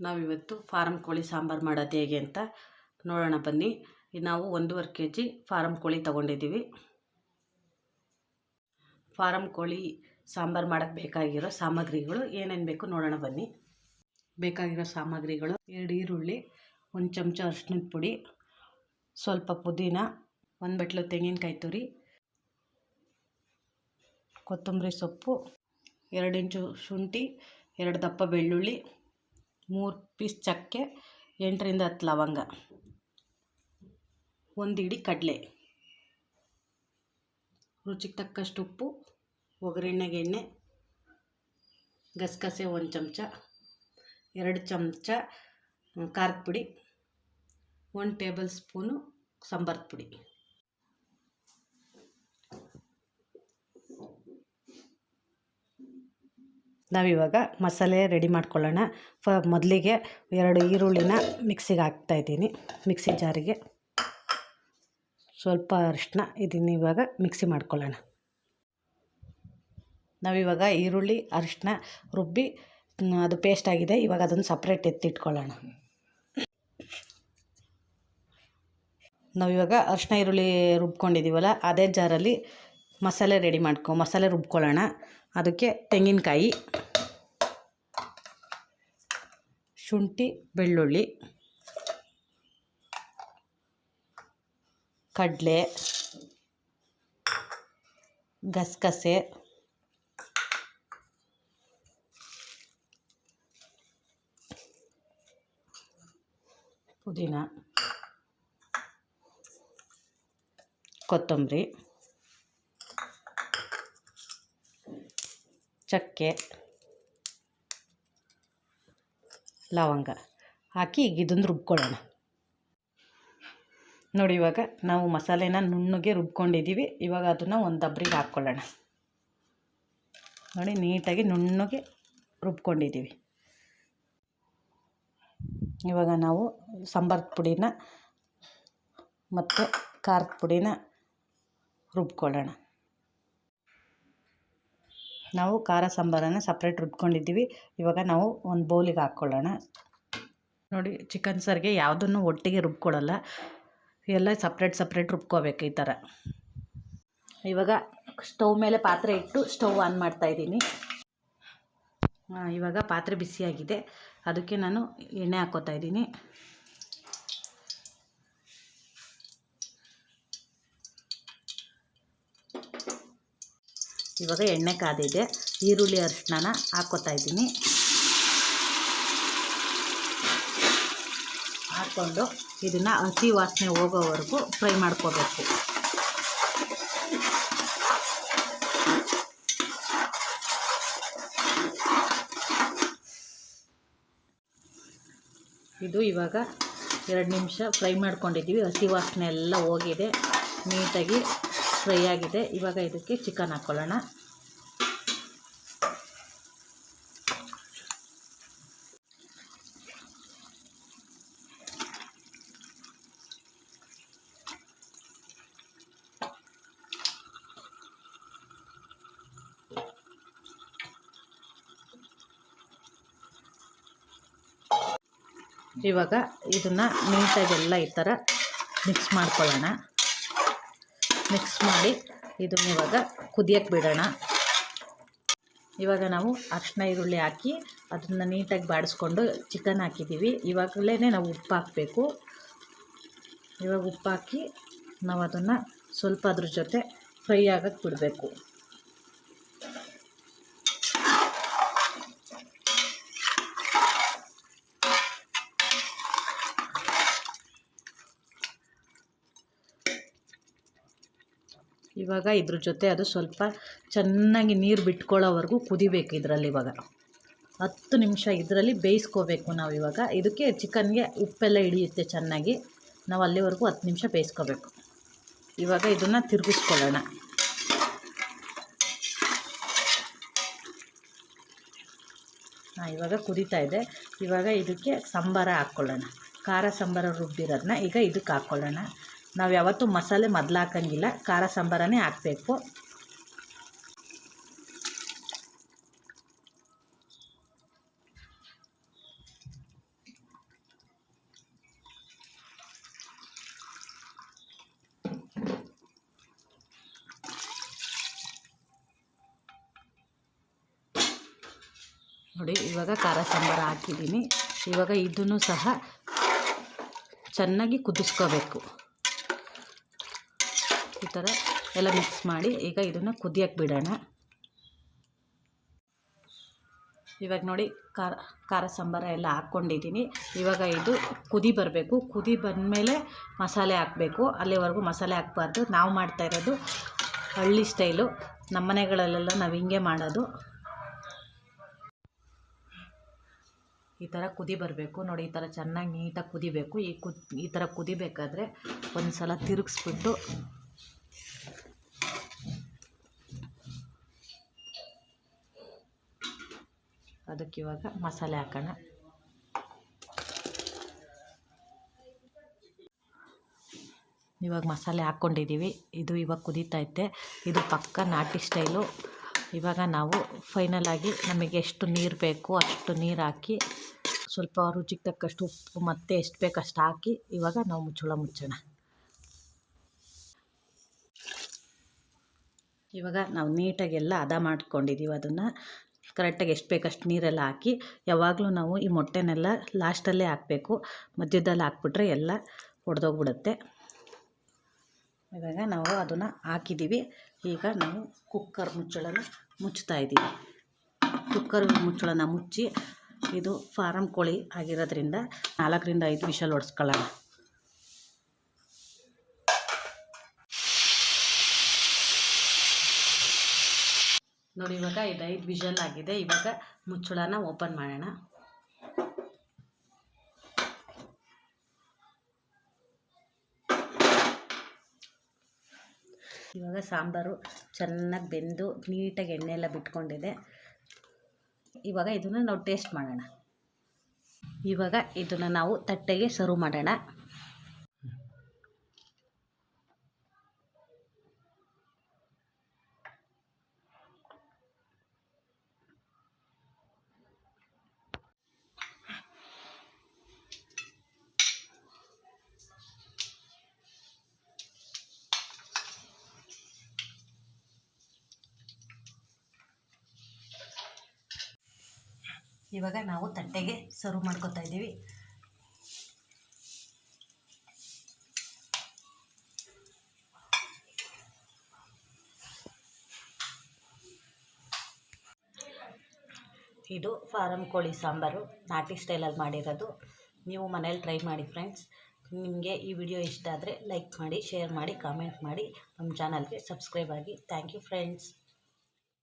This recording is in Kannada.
ನಾವಿವತ್ತು ಫಾರಮ್ ಕೋಳಿ ಸಾಂಬಾರು ಮಾಡೋದು ಹೇಗೆ ಅಂತ ನೋಡೋಣ ಬನ್ನಿ. ನಾವು ಒಂದೂವರೆ ಕೆ ಜಿ ಫಾರಮ್ ಕೋಳಿ ತೊಗೊಂಡಿದ್ದೀವಿ. ಫಾರಮ್ ಕೋಳಿ ಸಾಂಬಾರು ಮಾಡೋಕ್ಕೆ ಬೇಕಾಗಿರೋ ಸಾಮಗ್ರಿಗಳು ಏನೇನು ಬೇಕು ನೋಡೋಣ ಬನ್ನಿ. ಬೇಕಾಗಿರೋ ಸಾಮಗ್ರಿಗಳು ಎರಡು ಈರುಳ್ಳಿ, ಒಂದು ಚಮಚ ಅರ್ಶಿನದ ಪುಡಿ, ಸ್ವಲ್ಪ ಪುದೀನ, ಒಂದು ಬಟ್ಲು ತೆಂಗಿನಕಾಯಿ ತುರಿ, ಕೊತ್ತಂಬರಿ ಸೊಪ್ಪು, ಎರಡು ಇಂಚು ಶುಂಠಿ, ಎರಡು ದಪ್ಪ ಬೆಳ್ಳುಳ್ಳಿ ಮೂರು ಪೀಸ್ ಚಕ್ಕೆ, ಎಂಟರಿಂದ ಹತ್ತು ಲವಂಗ, ಒಂದು ಇಡಿ ಕಡಲೆ, ರುಚಿಗೆ ತಕ್ಕಷ್ಟು ಉಪ್ಪು, ಒಗ್ಗರಣೆಗೆ ಎಣ್ಣೆ, ಗಸಗಸೆ ಒಂದು ಚಮಚ, ಎರಡು ಚಮಚ ಖಾರದ ಪುಡಿ, ಒಂದು ಟೇಬಲ್ ಸ್ಪೂನು ಸಾಂಬಾರದ ಪುಡಿ. ನಾವಿವಾಗ ಮಸಾಲೆ ರೆಡಿ ಮಾಡ್ಕೊಳ್ಳೋಣ. ಫ, ಮೊದಲಿಗೆ ಎರಡು ಈರುಳ್ಳಿನ ಮಿಕ್ಸಿಗೆ ಹಾಕ್ತಾಯಿದ್ದೀನಿ ಮಿಕ್ಸಿ ಜಾರಿಗೆ. ಸ್ವಲ್ಪ ಅರಿಶಿನ ಇದನ್ನು ಇವಾಗ ಮಿಕ್ಸಿ ಮಾಡ್ಕೊಳ್ಳೋಣ. ನಾವಿವಾಗ ಈರುಳ್ಳಿ ಅರಿಶಿನ ರುಬ್ಬಿ ಅದು ಪೇಸ್ಟ್ ಆಗಿದೆ. ಇವಾಗ ಅದನ್ನು ಸಪ್ರೇಟ್ ಎತ್ತಿಟ್ಕೊಳ್ಳೋಣ. ನಾವಿವಾಗ ಅರಿಶಿನ ಈರುಳ್ಳಿ ರುಬ್ಕೊಂಡಿದ್ದೀವಲ್ಲ ಅದೇ ಜಾರಲ್ಲಿ ಮಸಾಲೆ ರೆಡಿ ಮಾಡ್ಕೊ, ಮಸಾಲೆ ರುಬ್ಕೊಳ್ಳೋಣ. ಅದಕ್ಕೆ ತೆಂಗಿನಕಾಯಿ ಶುಂಠಿ ಬೆಳ್ಳುಳ್ಳಿ ಕಡಲೆ ಗಸಗಸೆ ಪುದೀನ ಕೊತ್ತಂಬರಿ. ಚಕ್ಕೆ, ಲವಂಗ ಹಾಕಿ ಈಗ ಇದನ್ನು ರುಬ್ಕೊಳ್ಳೋಣ. ನೋಡಿ ಇವಾಗ ನಾವು ಮಸಾಲೆನ ನುಣ್ಣಗೆ ರುಬ್ಕೊಂಡಿದ್ದೀವಿ. ಇವಾಗ ಅದನ್ನು ಒಂದು ದಬ್ರಿಗೆ ಹಾಕ್ಕೊಳ್ಳೋಣ ನೋಡಿ ನೀಟಾಗಿ ನುಣ್ಣಗೆ ರುಬ್ಕೊಂಡಿದ್ದೀವಿ. ಇವಾಗ ನಾವು ಸಾಂಬಾರ್ ಪುಡಿನ ಮತ್ತು ಖಾರದ ಪುಡಿನ ರುಬ್ಕೊಳ್ಳೋಣ. ನಾವು ಖಾರ ಸಾಂಬಾರನ್ನು ಸಪ್ರೇಟ್ ರುಬ್ಕೊಂಡಿದ್ದೀವಿ. ಇವಾಗ ನಾವು ಒಂದು ಬೌಲಿಗೆ ಹಾಕ್ಕೊಳ್ಳೋಣ. ನೋಡಿ ಚಿಕನ್ ಸಾರಿಗೆ ಯಾವುದನ್ನು ಒಟ್ಟಿಗೆ ರುಬ್ಕೊಳ್ಳಲ್ಲ ಎಲ್ಲ ಸಪ್ರೇಟ್ ಸಪ್ರೇಟ್ ರುಬ್ಕೋಬೇಕು ಈ ಥರ ಇವಾಗ ಸ್ಟವ್ ಮೇಲೆ ಪಾತ್ರೆ ಇಟ್ಟು ಸ್ಟವ್ ಆನ್ ಮಾಡ್ತಾಯಿದ್ದೀನಿ ಇವಾಗ ಪಾತ್ರೆ ಬಿಸಿಯಾಗಿದೆ. ಅದಕ್ಕೆ ನಾನು ಎಣ್ಣೆ ಹಾಕ್ಕೋತಾ ಇದ್ದೀನಿ. ಇವಾಗ ಎಣ್ಣೆ ಕಾದಿದೆ, ಈರುಳ್ಳಿ ಅರಿಶಿಣನ ಹಾಕ್ಕೋತಾ ಇದ್ದೀನಿ. ಹಾಕ್ಕೊಂಡು ಇದನ್ನು ಹಸಿ ವಾಸನೆ ಹೋಗೋವರೆಗೂ ಫ್ರೈ ಮಾಡ್ಕೋಬೇಕು. ಇದು ಇವಾಗ ಎರಡು ನಿಮಿಷ ಫ್ರೈ ಮಾಡ್ಕೊಂಡಿದ್ದೀವಿ. ಹಸಿ ವಾಸನೆ ಎಲ್ಲ ಹೋಗಿದೆ. ನೀಟಾಗಿ ಫ್ರೈ ಆಗಿದೆ. ಇವಾಗ ಇದಕ್ಕೆ ಚಿಕನ್ ಹಾಕ್ಕೊಳ್ಳೋಣ ಇವಾಗ ಇದನ್ನು ನೀಟಾಗೆಲ್ಲ ಈ ಥರ ಮಿಕ್ಸ್ ಮಾಡ್ಕೊಳ್ಳೋಣ. ಮಿಕ್ಸ್ ಮಾಡಿ ಇದನ್ನು ಇವಾಗ ಕುದಿಯಕ್ಕೆ ಬಿಡೋಣ. ಇವಾಗ ನಾವು ಅರ್ಶಿನ, ಈರುಳ್ಳಿ ಹಾಕಿ ಅದನ್ನು ನೀಟಾಗಿ ಬಾಡಿಸ್ಕೊಂಡು ಚಿಕನ್ ಹಾಕಿದ್ದೀವಿ. ಇವಾಗಲೇ ನಾವು ಉಪ್ಪು ಹಾಕಬೇಕು. ಇವಾಗ ಉಪ್ಪು ಹಾಕಿ ನಾವು ಅದನ್ನು ಸ್ವಲ್ಪ ಅದ್ರ ಜೊತೆ ಫ್ರೈ ಆಗಕ್ಕೆ ಬಿಡಬೇಕು. ಇವಾಗ ಇದ್ರ ಜೊತೆ ಅದು ಸ್ವಲ್ಪ ಚೆನ್ನಾಗಿ ನೀರು ಬಿಟ್ಕೊಳ್ಳೋವರೆಗೂ ಕುದಿಬೇಕು ಇದರಲ್ಲಿ ಇವಾಗ. ಹತ್ತು ನಿಮಿಷ ಇದರಲ್ಲಿ ಬೇಯಿಸ್ಕೋಬೇಕು ನಾವು ಇವಾಗ. ಇದಕ್ಕೆ ಚಿಕನ್ಗೆ ಉಪ್ಪೆಲ್ಲ ಹಿಡಿಯುತ್ತೆ ಚೆನ್ನಾಗಿ. ನಾವು ಅಲ್ಲಿವರೆಗೂ ಹತ್ತು ನಿಮಿಷ ಬೇಯಿಸ್ಕೋಬೇಕು. ಇವಾಗ ಇದನ್ನು ತಿರುಗಿಸ್ಕೊಳ್ಳೋಣ. ಹಾಂ, ಇವಾಗ ಕುದೀತಾ ಇದೆ. ಇವಾಗ ಇದಕ್ಕೆ ಸಾಂಬಾರ ಹಾಕ್ಕೊಳ್ಳೋಣ. ಖಾರ ಸಾಂಬಾರ ರುಬ್ಬಿರೋದನ್ನ ಈಗ ಇದಕ್ಕೆ ಹಾಕ್ಕೊಳ್ಳೋಣ. ನಾವು ಯಾವತ್ತೂ ಮಸಾಲೆ ಮೊದಲು ಹಾಕಂಗಿಲ್ಲ ಖಾರ ಸಾಂಬಾರನೇ ಹಾಕಬೇಕು. ನೋಡಿ, ಇವಾಗ ಖಾರ ಸಾಂಬಾರು ಹಾಕಿದ್ದೀನಿ. ಇವಾಗ ಇದನ್ನು ಸಹ ಚೆನ್ನಾಗಿ ಕುದಿಸ್ಕೋಬೇಕು. ಈ ಥರ ಎಲ್ಲ ಮಿಕ್ಸ್ ಮಾಡಿ ಈಗ ಇದನ್ನು ಕುದಿಯೋಕ್ಕೆ ಬಿಡೋಣ. ಇವಾಗ ನೋಡಿ ಖಾರ ಖಾರ ಸಾಂಬಾರ ಎಲ್ಲ ಹಾಕ್ಕೊಂಡಿದ್ದೀನಿ. ಇವಾಗ ಇದು ಕುದಿ ಬರಬೇಕು. ಕುದಿ ಬಂದಮೇಲೆ ಮಸಾಲೆ ಹಾಕಬೇಕು. ಅಲ್ಲಿವರೆಗೂ ಮಸಾಲೆ ಹಾಕ್ಬಾರ್ದು. ನಾವು ಮಾಡ್ತಾ ಇರೋದು ಹಳ್ಳಿ ಸ್ಟೈಲು. ನಮ್ಮ ಮನೆಗಳಲ್ಲೆಲ್ಲ ನಾವು ಹಿಂಗೆ ಮಾಡೋದು. ಈ ಥರ ಕುದಿ ಬರಬೇಕು. ನೋಡಿ ಈ ಥರ ಚೆನ್ನಾಗಿ ನೀಟಾಗಿ ಕುದಿಬೇಕು. ಈ ಕುದ್, ಈ ಥರ ಕುದಿಬೇಕಾದ್ರೆ ಒಂದು ಸಲ ತಿರುಗಿಸ್ಬಿಟ್ಟು ಅದಕ್ಕೆ ಇವಾಗ ಮಸಾಲೆ ಹಾಕೋಣ. ಇವಾಗ ಮಸಾಲೆ ಹಾಕ್ಕೊಂಡಿದ್ದೀವಿ. ಇದು ಇವಾಗ ಕುದೀತೈತೆ ಇದು ಪಕ್ಕ ನಾಟಿ ಸ್ಟೈಲು. ಇವಾಗ ನಾವು ಫೈನಲ್ ಆಗಿ ನಮಗೆ ಎಷ್ಟು ನೀರು ಬೇಕು ಅಷ್ಟು ನೀರು ಹಾಕಿ, ಸ್ವಲ್ಪ ರುಚಿಗೆ ತಕ್ಕಷ್ಟು ಉಪ್ಪು, ಮತ್ತು ಎಷ್ಟು ಬೇಕು ಅಷ್ಟು ಹಾಕಿ ಇವಾಗ ನಾವು ಮುಚ್ಚಳ ಮುಚ್ಚೋಣ. ಇವಾಗ ನಾವು ನೀಟಾಗಿ ಎಲ್ಲ ಹದ ಮಾಡ್ಕೊಂಡಿದ್ದೀವಿ ಅದನ್ನು. ಕರೆಕ್ಟಾಗಿ ಎಷ್ಟು ಬೇಕಷ್ಟು ನೀರೆಲ್ಲ ಹಾಕಿ ಯಾವಾಗಲೂ ನಾವು ಈ ಮೊಟ್ಟೆನೆಲ್ಲ ಲಾಸ್ಟಲ್ಲೇ ಹಾಕಬೇಕು. ಮಧ್ಯದಲ್ಲಿ ಹಾಕ್ಬಿಟ್ರೆ ಎಲ್ಲ ಒಡೆದೋಗ್ಬಿಡುತ್ತೆ. ಇವಾಗ ನಾವು ಅದನ್ನು ಹಾಕಿದ್ದೀವಿ. ಈಗ ನಾವು ಕುಕ್ಕರ್ ಮುಚ್ಚಳನ ಮುಚ್ತಾ ಇದ್ದೀವಿ. ಕುಕ್ಕರ್ ಮುಚ್ಚಳನ ಮುಚ್ಚಿ ಇದು ಫಾರಮ್ ಕೋಳಿ ಆಗಿರೋದ್ರಿಂದ ನಾಲ್ಕರಿಂದ ಐದು ವಿಷಲ್ ಹೊಡ್ಸ್ಕೊಳ್ಳೋಣ ನೋಡಿ, ಇವಾಗ ಇದು ಐದು ವಿಷಲ್ ಆಗಿದೆ. ಇವಾಗ ಮುಚ್ಚಳನ ಓಪನ್ ಮಾಡೋಣ. ಇವಾಗ ಸಾಂಬಾರು ಚೆನ್ನಾಗಿ ಬೆಂದು ನೀಟಾಗಿ ಎಣ್ಣೆ ಎಲ್ಲ ಬಿಟ್ಕೊಂಡಿದೆ. ಇವಾಗ ಇದನ್ನು ನಾವು ಟೇಸ್ಟ್ ಮಾಡೋಣ. ಇವಾಗ ಇದನ್ನು ನಾವು ತಟ್ಟೆಗೆ ಸರ್ವ್ ಮಾಡೋಣ. ಇವಾಗ ನಾವು ತಟ್ಟೆಗೆ ಸರ್ವ್ ಮಾಡ್ಕೊತಾ ಇದ್ದೀವಿ. ಇದು ಫಾರಮ್ ಕೋಳಿ ಸಾಂಬಾರು, ನಾಟಿ ಸ್ಟೈಲಲ್ಲಿ ಮಾಡಿರೋದು. ನೀವು ಮನೇಲಿ ಟ್ರೈ ಮಾಡಿ ಫ್ರೆಂಡ್ಸ್ ನಿಮಗೆ ಈ ವಿಡಿಯೋ ಇಷ್ಟ ಆದರೆ ಲೈಕ್ ಮಾಡಿ ಶೇರ್ ಮಾಡಿ ಕಾಮೆಂಟ್ ಮಾಡಿ. ನಮ್ಮ ಚಾನಲ್ಗೆ ಸಬ್ಸ್ಕ್ರೈಬ್ ಆಗಿ. Thank you friends